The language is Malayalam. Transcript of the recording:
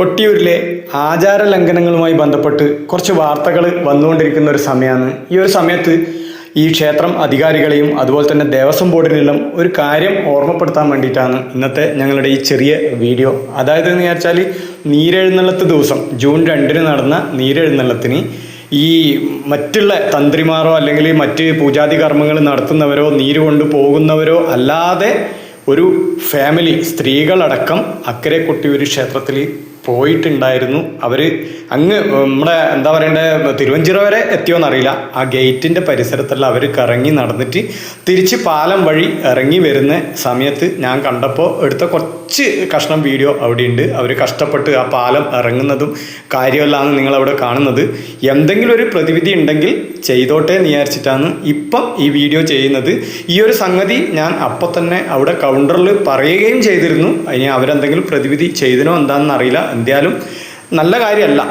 കൊട്ടിയൂരിലെ ആചാര ലംഘനങ്ങളുമായി ബന്ധപ്പെട്ട് കുറച്ച് വാർത്തകൾ വന്നുകൊണ്ടിരിക്കുന്ന ഒരു സമയമാണ് ഈ ഒരു സമയത്ത് ഈ ക്ഷേത്രം അധികാരികളെയും അതുപോലെ തന്നെ ദേവസ്വം ബോർഡിനെല്ലാം ഒരു കാര്യം ഓർമ്മപ്പെടുത്താൻ വേണ്ടിയിട്ടാണ് ഇന്നത്തെ ഞങ്ങളുടെ ഈ ചെറിയ വീഡിയോ. അതായത് എന്ന് വിചാരിച്ചാൽ നീരെഴുന്നള്ളത്ത് ദിവസം ജൂൺ രണ്ടിന് നടന്ന നീരെഴുന്നള്ളത്തിന് ഈ മറ്റുള്ള തന്ത്രിമാരോ അല്ലെങ്കിൽ മറ്റ് പൂജാതി കർമ്മങ്ങൾ നടത്തുന്നവരോ നീര് കൊണ്ട് പോകുന്നവരോ അല്ലാതെ ഒരു ഫാമിലി സ്ത്രീകളടക്കം അക്കരെ കൊട്ടിയൂർ ക്ഷേത്രത്തിൽ പോയിട്ടുണ്ടായിരുന്നു. അവർ അങ്ങ് നമ്മുടെ എന്താ പറയണ്ടേ തിരുവഞ്ചിറ വരെ എത്തിയോന്നറിയില്ല ആ ഗേറ്റിന്റെ പരിസരത്തുള്ള അവർ കറങ്ങി നടന്നിട്ട് തിരിച്ച് പാലം വഴി ഇറങ്ങി വരുന്ന സമയത്ത് ഞാൻ കണ്ടപ്പോൾ എടുത്ത കുറച്ച് കഷ്ണം വീഡിയോ അവിടെ ഉണ്ട് അവർ കഷ്ടപ്പെട്ട് ആ പാലം ഇറങ്ങുന്നതും കാര്യമല്ലാന്ന് നിങ്ങളവിടെ കാണുന്നത്. എന്തെങ്കിലും ഒരു പ്രതിവിധി ഉണ്ടെങ്കിൽ ചെയ്തോട്ടെ എന്ന് വിചാരിച്ചിട്ടാണ് ഇപ്പം ഈ വീഡിയോ ചെയ്യുന്നത്. ഈ ഒരു സംഗതി ഞാൻ അപ്പം തന്നെ അവിടെ കൗണ്ടറിൽ പറയുകയും ചെയ്തിരുന്നു. അതിന് അവരെന്തെങ്കിലും പ്രതിവിധി ചെയ്തിനോ എന്താണെന്ന് അറിയില്ല. എന്തായാലും നല്ല കാര്യമല്ല.